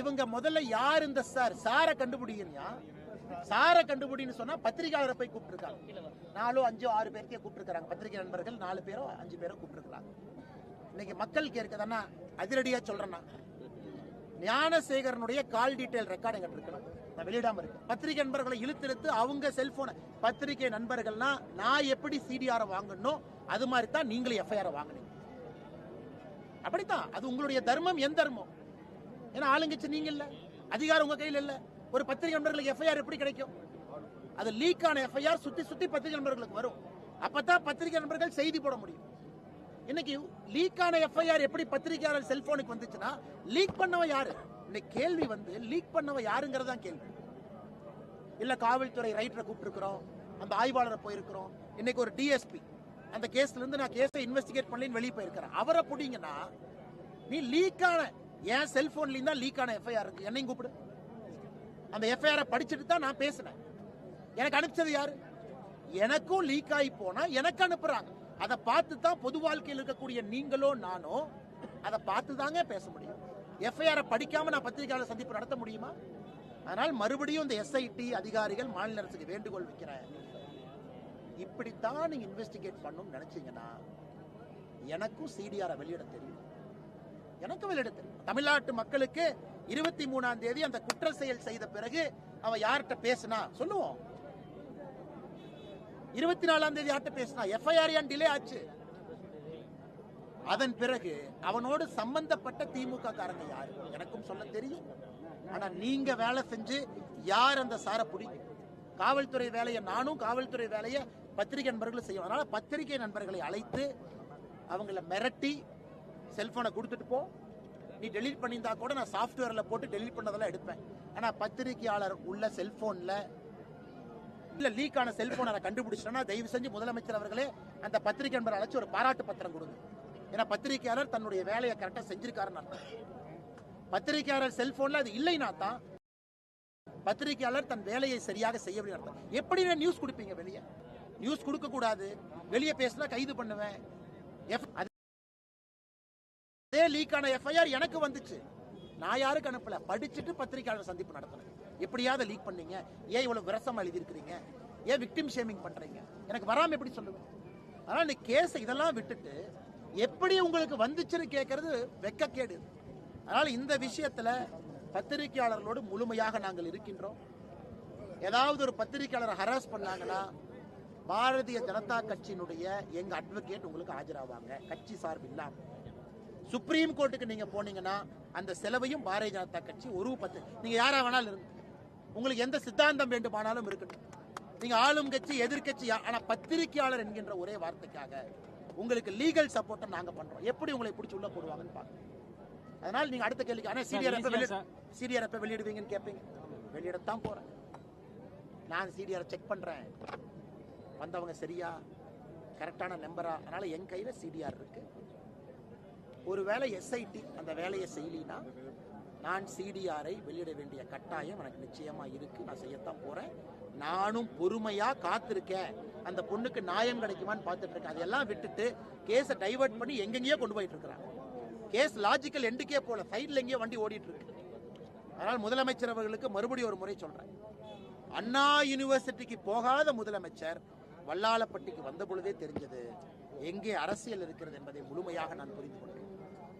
இவங்க முதல்ல யார் இந்த சார்? சாரை கண்டுபிடிங்கயா சாரை கண்டுபிடின்னு சொன்னா பத்திரிகையாளரை போய் கூப்பிட்டுருக்காங்க. நாலோ அஞ்சோ ஆறு பேர்த்தையே கூப்பிட்டுருக்காங்க பத்திரிகை நண்பர்கள் நாலு பேரோ அஞ்சு பேரோ கூப்பிட்டுருக்காங்க இன்னைக்கு மக்கள் கேட்குதுன்னா அதிரடியா சொல்றேன்னா ஞானசேகரனுடைய கால் டீடைல் ரெக்கார்டு எங்கிட்ட இருக்கணும் நான் வெளியிடாம இருக்கு பத்திரிகை நண்பர்களை இழுத்து இழுத்து அவங்க செல்போனை பத்திரிகை நண்பர்கள்னா நான் எப்படி சிடிஆர் வாங்கணும் அது மாதிரி தான் நீங்களும் எஃப்ஐஆர் வாங்கினீங்க. அப்படித்தான். அது உங்களுடைய தர்மம் என் தர்மம். ஏன்னா ஆளுங்கட்சி நீங்க இல்ல அதிகாரம் உங்க கையில் இல்ல. ஒரு பத்திரிகை நண்பர்களுக்கு எஃப்ஐஆர் எப்படி கிடைக்கும்? அது லீக் ஆன எஃப்ஐஆர் சுத்தி சுத்தி பத்திரிகை நண்பர்களுக்கு வரும். அப்பதான் பத்திரிகை நண்பர்கள் செய்தி போட முடியும். இன்னைக்கு லீக் ஆன எஃப்ஐஆர் எப்படி பத்திரிகையாளர் செல்போனுக்கு வந்துச்சுன்னா லீக் பண்ணவன் யாரு? இன்னைக்கு கேள்வி வந்து லீக் பண்ணவன் யாருங்கிறது தான் கேள்வி. இல்ல காவல்துறை ரைட்டரை கூப்பிட்டுருக்கிறோம். அந்த ஆய்வாளரை போயிருக்கிறோம். இன்னைக்கு ஒரு டிஎஸ்பி அந்த கேஸ்ல இருந்து நான் கேஸை இன்வெஸ்டிகேட் பண்ணலன்னு வெளியே போயிருக்கிறேன். அவரை பிடிங்கன்னா நீ லீக் ஆன என் செல்போன்லயும் தான் லீக் ஆன எஃப்ஐஆர் இருக்கு. என்னையும் கூப்பிடு. அந்த எஃப்ஐஆரை படிச்சுட்டு தான் நான் பேசினேன் எனக்கு அனுப்பிச்சது யாரு? எனக்கும் லீக் ஆகி போனா எனக்கு அனுப்புறாங்க. அதை பார்த்து தான் பொது வாழ்க்கையில் இருக்கக்கூடிய நீங்களோ நானோ அதை பார்த்து தாங்க பேச முடியும். எஃப்ஐஆர் படிக்காம நான் பத்திரிகையாளர் சந்திப்பு நடத்த முடியுமா? அதனால் மறுபடியும் இந்த எஸ்ஐடி அதிகாரிகள் மாநில அரசுக்கு வேண்டுகோள் வைக்கிறேன். இப்படித்தான் நீங்க இன்வெஸ்டிகேட் பண்ணணும்னு நினைச்சீங்கன்னா எனக்கும் சிடிஆரை வெளியிட தெரியும். எனக்கும் வெளியிடத்தில் தமிழ்நாட்டு மக்களுக்கு இருபத்தி மூணாம் தேதி அந்த குற்ற செயல் செய்த பிறகு அவன் யார்கிட்ட பேசினா? சொல்லுவோம். இருபத்தி நாலாம் தேதி யார்கிட்ட பேசினா? எஃப்ஐஆர் ஏன் டிலே ஆச்சு? அதன் பிறகு அவனோடு சம்பந்தப்பட்ட திமுக காரங்க யாரு? எனக்கும் சொல்ல தெரியும். ஆனா நீங்க வேலை செஞ்சு யார் அந்த சாரை பிடிக்கும் காவல்துறை வேலையை நானும் காவல்துறை வேலையை பத்திரிகை நண்பர்களும் செய்யும் அதனால பத்திரிகை நண்பர்களை அழைத்து அவங்கள மிரட்டி செல்ஃபோனை கொடுத்துட்டு போ. நீ டெலீட் பண்ணியிருந்தா கூட நான் சாஃப்ட்வேர்ல போட்டு டெலீட் பண்ணதெல்லாம் எடுப்பேன். ஆனா பத்திரிகையாளர் உள்ள செல்ஃபோனில் இல்ல லீக் ஆன செல்போனை நான் கண்டுபிடிச்சிட்டேன்னா தயவு செஞ்சு முதலமைச்சர் அவர்களே அந்த பத்திரிகை நண்பர் அழைச்சி ஒரு பாராட்டு பத்திரம் கொடுங்க. ஏன்னா பத்திரிகையாளர் தன்னுடைய வேலையை கரெக்டாக செஞ்சிருக்காருன்னு அர்த்தம். பத்திரிகையாளர் செல்போன்ல அது இல்லைனா தான் பத்திரிகையாளர் தன் வேலையை சரியாக செய்ய அர்த்தம். எப்படி நியூஸ் கொடுப்பீங்க வெளியே? நியூஸ் கொடுக்க கூடாது வெளியே பேசினா கைது பண்ணுவேன். எஃப் அதே லீக்கான எஃப்ஐஆர் எனக்கு வந்துச்சு. நான் யாருக்கு அனுப்பல? படிச்சுட்டு பத்திரிகையாளர் சந்திப்பு நடத்தினேன் எப்படியாவது லீக் பண்ணீங்க. ஏன் இவ்வளவு விரசமா எழுதியிருக்கிறீங்க? ஏன் விக்டிம் ஷேமிங் பண்றீங்க? எனக்கு வராம எப்படி சொல்லுவேன்? அதனால இந்த கேஸ் இதெல்லாம் விட்டுட்டு எப்படி உங்களுக்கு வந்துச்சுன்னு கேட்கறது வெக்கக்கேடு. அதனால இந்த விஷயத்துல பத்திரிகையாளர்களோடு முழுமையாக நாங்கள் இருக்கின்றோம். ஏதாவது ஒரு பத்திரிகையாளர் ஹராஸ் பண்ணாங்கன்னா பாரதிய ஜனதா கட்சியினுடைய எங்க அட்வொகேட் உங்களுக்கு ஆஜராவாங்க. கட்சி சார்பு இல்லாமல் சுப்ரீம் கோர்ட்டுக்கு நீங்க போனீங்கன்னா அந்த செலவையும் பாரதிய ஜனதா கட்சி ஒரு பத்து நீங்க யாரா வேணாலும் இருங்க உங்களுக்கு எந்த சித்தாந்தம் வேண்டுமானாலும் இருக்கட்டும். நீங்க ஆளும் கட்சி எதிர்க்கட்சி யா- ஆனா பத்திரிகையாளர் என்கின்ற ஒரே வார்த்தைக்காக உங்களுக்கு லீகல் சப்போர்ட்டை நாங்க பண்றோம். எப்படி உங்களை பிடிச்சி உள்ள போடுவாங்கன்னு பாருங்க. அதனால நீங்க அடுத்த கேள்விக்கு ஆனா சிடிஆர் எப்ப வெளியிட சிடிஆர் எப்ப வெளியிடுவீங்கன்னு கேட்பீங்க வெளியிடத்தான் போறேன். நான் சிடிஆர் செக் பண்றேன். வந்தவங்க சரியா? கரெக்டான நம்பரா அதனால என் கையில சிடிஆர் ஒரு வேலை எஸ்ஐடி அந்த வேலையை செய்யலினா நான் சிடிஆரை வெளியிட வேண்டிய கட்டாயம் எனக்கு நிச்சயமா இருக்கு. நான் செய்யத்தான் போறேன். நானும் பொறுமையா காத்திருக்கேன். அந்த பொண்ணுக்கு நியாயம் கிடைக்குமான்னு பார்த்துட்டு இருக்கேன் அதெல்லாம் விட்டுட்டு கேஸை டைவர்ட் பண்ணி எங்கெங்கேயோ கொண்டு போயிட்டு இருக்கிறாங்க கேஸ் லாஜிக்கல் எண்டுக்கே போல சைடுல எங்கேயோ வண்டி ஓடிட்டு இருக்கு அதனால் முதலமைச்சர் அவர்களுக்கு மறுபடியும் ஒரு முறை சொல்றேன். அண்ணா யூனிவர்சிட்டிக்கு போகாத முதலமைச்சர் வல்லாளப்பட்டிக்கு வந்த பொழுதே தெரிஞ்சது. எங்கே அரசியல் இருக்கிறது என்பதை முழுமையாக நான் புரிந்து கொண்டேன்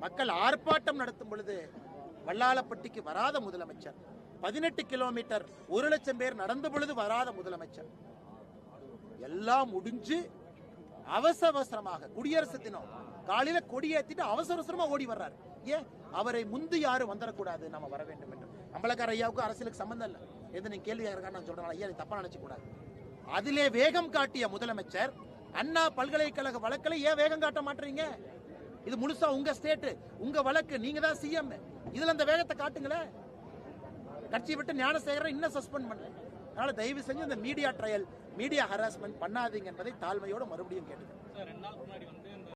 மக்கள் ஆர்ப்பாட்டம் நடத்தும் பொழுது வல்லாளப்பட்டிக்கு வராத முதலமைச்சர். பதினெட்டு கிலோமீட்டர் ஒரு லட்சம் பேர் நடந்த பொழுது வராத முதலமைச்சர். எல்லாம் முடிஞ்சு அவசர அவசரமாக குடியரசு தினம் காலையில கொடியேத்திட்டு அவசர அவசரமா ஓடி வர்றாரு. ஏன்? அவரை முந்து யாரும் வந்துடக்கூடாது நம்ம வர வேண்டும் என்று. அம்பலக்கார ஐயாவுக்கும் அரசியலுக்கு சம்பந்தம் இல்லை. எது நீங்க கேள்வி கேட்கறேன்னு நான் சொல்றேன். ஐயா தப்பா நினைச்சு கூடாது. அதிலே வேகம் காட்டிய முதலமைச்சர் அண்ணா பல்கலைக்கழக வழக்கில் ஏன் வேகம் காட்ட மாட்டீங்க? இது முழுசா உங்க ஸ்டேட்டு உங்க வழக்கு. நீங்க தான் சிஎம் இதுல அந்த வேகத்தை காட்டுங்களேன். கட்சியை விட்டு ஞானசேகரன் இன்னும் சஸ்பெண்ட் பண்ணல. அதனால தயவு செஞ்சு இந்த மீடியா ட்ரையல் மீடியா ஹராஸ்மெண்ட் பண்ணாதீங்க என்பதை தாழ்மையோட மறுபடியும் கேட்டுக்கிறேன்.